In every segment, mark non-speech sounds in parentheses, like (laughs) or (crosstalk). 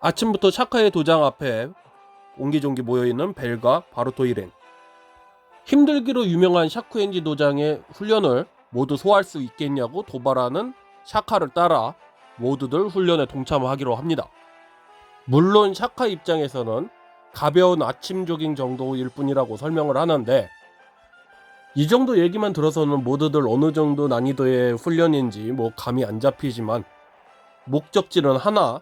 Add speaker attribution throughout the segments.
Speaker 1: 아침부터 샤카의 도장 앞에 옹기종기 모여있는 벨과 바루토 일행. 힘들기로 유명한 샤크엔지 도장의 훈련을 모두 소화할 수 있겠냐고 도발하는 샤카를 따라 모두들 훈련에 동참하기로 합니다. 물론 샤카 입장에서는 가벼운 아침 조깅 정도일 뿐이라고 설명을 하는데 이 정도 얘기만 들어서는 모두들 어느 정도 난이도의 훈련인지 뭐 감이 안 잡히지만 목적지는 하나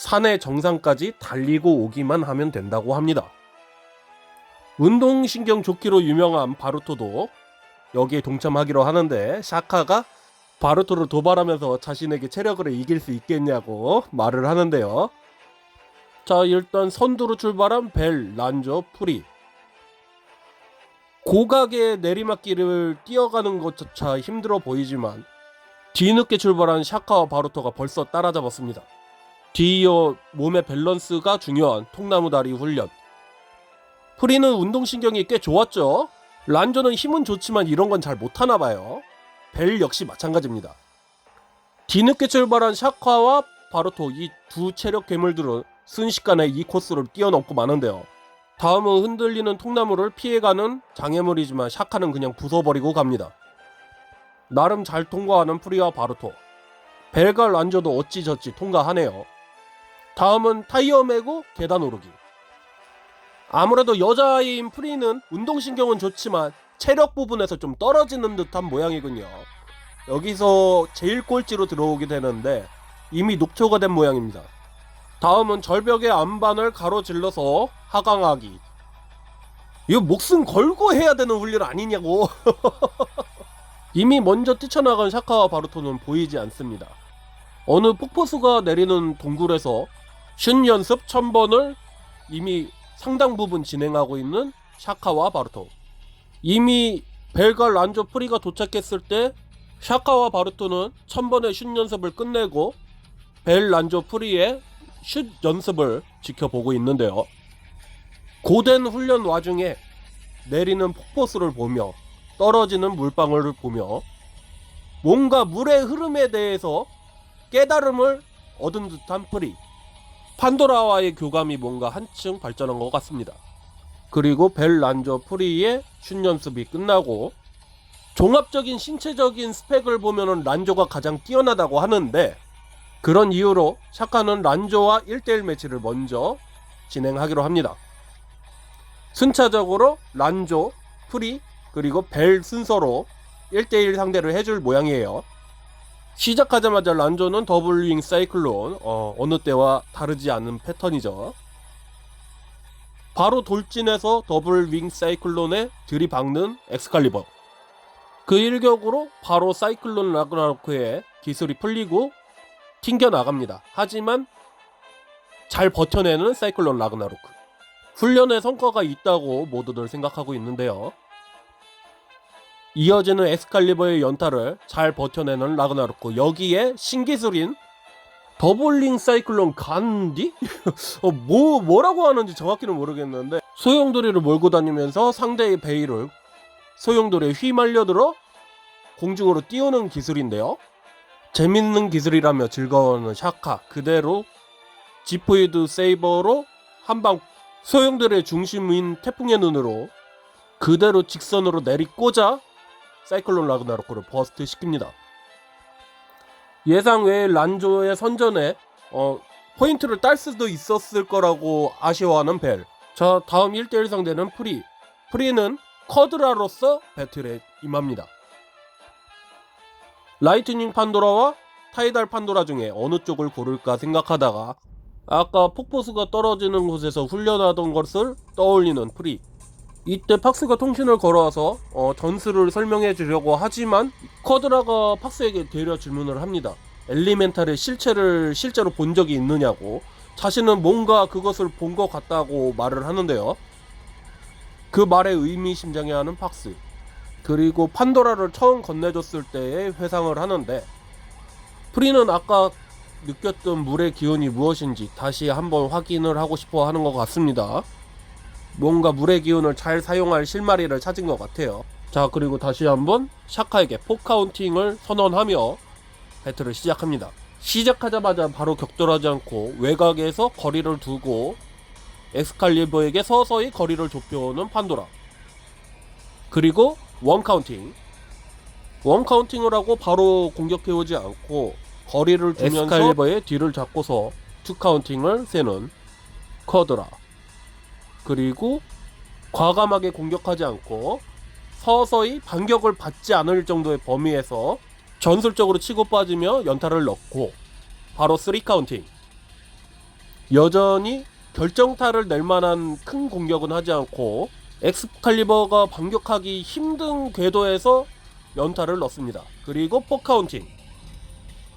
Speaker 1: 산의 정상까지 달리고 오기만 하면 된다고 합니다. 운동신경 좋기로 유명한 바루토도 여기에 동참하기로 하는데 샤카가 바루토를 도발하면서 자신에게 체력을 이길 수 있겠냐고 말을 하는데요. 자 일단 선두로 출발한 벨, 란조, 프리 고각의 내리막길을 뛰어가는 것조차 힘들어 보이지만 뒤늦게 출발한 샤카와 바루토가 벌써 따라잡았습니다. 뒤이어 몸의 밸런스가 중요한 통나무 다리 훈련. 프리는 운동신경이 꽤 좋았죠. 란조는 힘은 좋지만 이런 건 잘 못하나 봐요. 벨 역시 마찬가지입니다. 뒤늦게 출발한 샤카와 바루토 이 두 체력 괴물들은 순식간에 이 코스를 뛰어넘고 마는데요. 다음은 흔들리는 통나무를 피해가는 장애물이지만 샤카는 그냥 부숴버리고 갑니다. 나름 잘 통과하는 프리와 바루토. 벨과 란조도 어찌저찌 통과하네요. 다음은 타이어 메고 계단 오르기. 아무래도 여자인 프리는 운동신경은 좋지만 체력 부분에서 좀 떨어지는 듯한 모양이군요. 여기서 제일 꼴찌로 들어오게 되는데 이미 녹초가 된 모양입니다. 다음은 절벽의 안반을 가로질러서 하강하기. 이거 목숨 걸고 해야 되는 훈련 아니냐고. (laughs) 이미 먼저 뛰쳐나간 샤카와 바루토는 보이지 않습니다. 어느 폭포수가 내리는 동굴에서 슌 연습 1000번을 이미 상당 부분 진행하고 있는 샤카와 바루토. 이미 벨과 란조 프리가 도착했을 때 샤카와 바루토는 1000번의 슌 연습을 끝내고 벨 란조 프리의 슛 연습을 지켜보고 있는데요. 고된 훈련 와중에 내리는 폭포수를 보며 떨어지는 물방울을 보며 뭔가 물의 흐름에 대해서 깨달음을 얻은 듯한 프리. 판도라와의 교감이 뭔가 한층 발전한 것 같습니다. 그리고 벨 란조 프리의 슛 연습이 끝나고 종합적인 신체적인 스펙을 보면은 란조가 가장 뛰어나다고 하는데 그런 이유로 샤카는 란조와 1대1 매치를 먼저 진행하기로 합니다. 순차적으로 란조, 프리, 그리고 벨 순서로 1대1 상대를 해줄 모양이에요. 시작하자마자 란조는 더블윙 사이클론, 어, 어느 때와 다르지 않은 패턴이죠. 바로 돌진해서 더블윙 사이클론에 들이박는 엑스칼리버. 그 일격으로 바로 사이클론 라그나로크의 기술이 풀리고 튕겨 나갑니다. 하지만 잘 버텨내는 사이클론 라그나로크. 훈련에 성과가 있다고 모두들 생각하고 있는데요. 이어지는 엑스칼리버의 연타를 잘 버텨내는 라그나로크. 여기에 신기술인 더블링 사이클론 간디? (laughs) 어, 뭐, 뭐라고 하는지 정확히는 모르겠는데 소용돌이를 몰고 다니면서 상대의 베이를 소용돌이에 휘말려들어 공중으로 띄우는 기술인데요. 재밌는 기술이라며 즐거워하는 샤카 그대로 지프이드 세이버로 한방 소용들의 중심인 태풍의 눈으로 그대로 직선으로 내리꽂아 사이클론 라그나로크를 버스트 시킵니다. 예상 외에 란조의 선전에 어, 포인트를 딸 수도 있었을 거라고 아쉬워하는 벨. 자 다음 1대1 상대는 프리. 프리는 커드라로서 배틀에 임합니다. 라이트닝 판도라와 타이달 판도라 중에 어느 쪽을 고를까 생각하다가 아까 폭포수가 떨어지는 곳에서 훈련하던 것을 떠올리는 프리 이때 팍스가 통신을 걸어와서 어, 전술을 설명해 주려고 하지만 커드라가 팍스에게 되려 질문을 합니다. 엘리멘탈의 실체를 실제로 본 적이 있느냐고. 자신은 뭔가 그것을 본 것 같다고 말을 하는데요. 그 말에 의미심장해하는 팍스. 그리고 판도라를 처음 건네줬을 때의 회상을 하는데 프리는 아까 느꼈던 물의 기운이 무엇인지 다시 한번 확인을 하고 싶어 하는 것 같습니다. 뭔가 물의 기운을 잘 사용할 실마리를 찾은 것 같아요. 자 그리고 다시 한번 샤카에게 포카운팅을 선언하며 배틀을 시작합니다. 시작하자마자 바로 격돌하지 않고 외곽에서 거리를 두고 엑스칼리버에게 서서히 거리를 좁혀오는 판도라. 그리고 원 카운팅. 원 카운팅을 하고 바로 공격해오지 않고 거리를 두면서 엑스칼리버의 뒤를 잡고서 투 카운팅을 세는 쿼드라. 그리고 과감하게 공격하지 않고 서서히 반격을 받지 않을 정도의 범위에서 전술적으로 치고 빠지며 연타를 넣고 바로 3 카운팅. 여전히 결정타를 낼 만한 큰 공격은 하지 않고 엑스칼리버가 반격하기 힘든 궤도에서 연타를 넣습니다. 그리고 4 카운팅.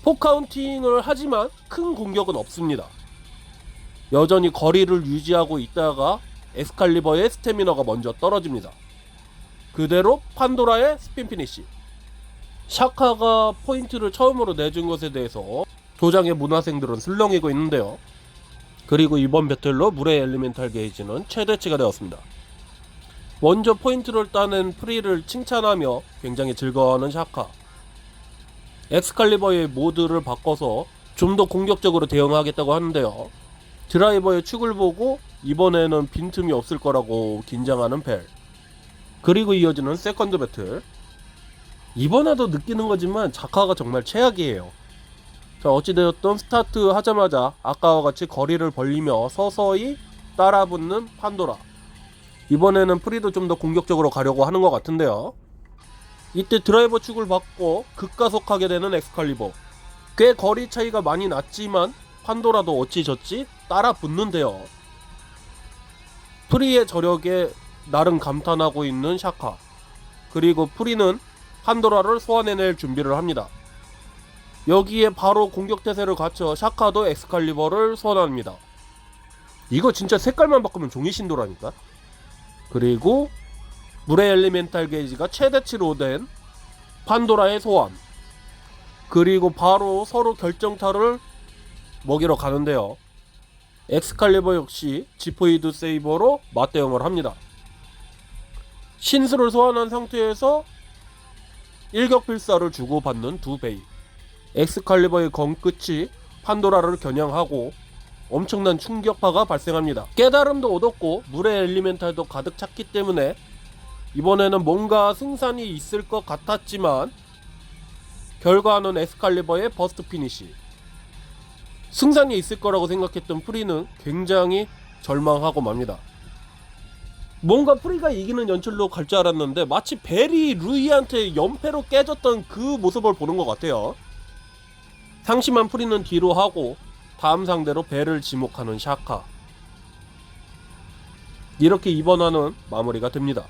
Speaker 1: 4 카운팅을 하지만 큰 공격은 없습니다. 여전히 거리를 유지하고 있다가 엑스칼리버의 스태미너가 먼저 떨어집니다. 그대로 판도라의 스핀 피니시. 샤카가 포인트를 처음으로 내준 것에 대해서 도장의 문화생들은 슬렁이고 있는데요. 그리고 이번 배틀로 물의 엘리멘탈 게이지는 최대치가 되었습니다. 먼저 포인트를 따낸 프리를 칭찬하며 굉장히 즐거워하는 샤카. 엑스칼리버의 모드를 바꿔서 좀 더 공격적으로 대응하겠다고 하는데요. 드라이버의 축을 보고 이번에는 빈틈이 없을 거라고 긴장하는 벨. 그리고 이어지는 세컨드 배틀. 이번에도 느끼는 거지만 자카가 정말 최악이에요. 자, 어찌되었든 스타트 하자마자 아까와 같이 거리를 벌리며 서서히 따라붙는 판도라. 이번에는 프리도 좀 더 공격적으로 가려고 하는 것 같은데요. 이때 드라이버 축을 받고 급가속하게 되는 엑스칼리버. 꽤 거리 차이가 많이 났지만 판도라도 어찌저찌 따라 붙는데요. 프리의 저력에 나름 감탄하고 있는 샤카. 그리고 프리는 판도라를 소환해낼 준비를 합니다. 여기에 바로 공격 태세를 갖춰 샤카도 엑스칼리버를 소환합니다. 이거 진짜 색깔만 바꾸면 종이 신도라니까. 그리고 물의 엘리멘탈 게이지가 최대치로 된 판도라의 소환. 그리고 바로 서로 결정타를 먹이러 가는데요. 엑스칼리버 역시 지포이드 세이버로 맞대응을 합니다. 신수를 소환한 상태에서 일격필사를 주고받는 두 베이. 엑스칼리버의 검끝이 판도라를 겨냥하고 엄청난 충격파가 발생합니다. 깨달음도 얻었고 물의 엘리멘탈도 가득 찼기 때문에 이번에는 뭔가 승산이 있을 것 같았지만 결과는 엑스칼리버의 버스트 피니시. 승산이 있을 거라고 생각했던 프리는 굉장히 절망하고 맙니다. 뭔가 프리가 이기는 연출로 갈 줄 알았는데 마치 벨이 루이한테 연패로 깨졌던 그 모습을 보는 것 같아요. 상심한 프리는 뒤로 하고 다음 상대로 벨을 지목하는 샤카. 이렇게 이번 화는 마무리가 됩니다.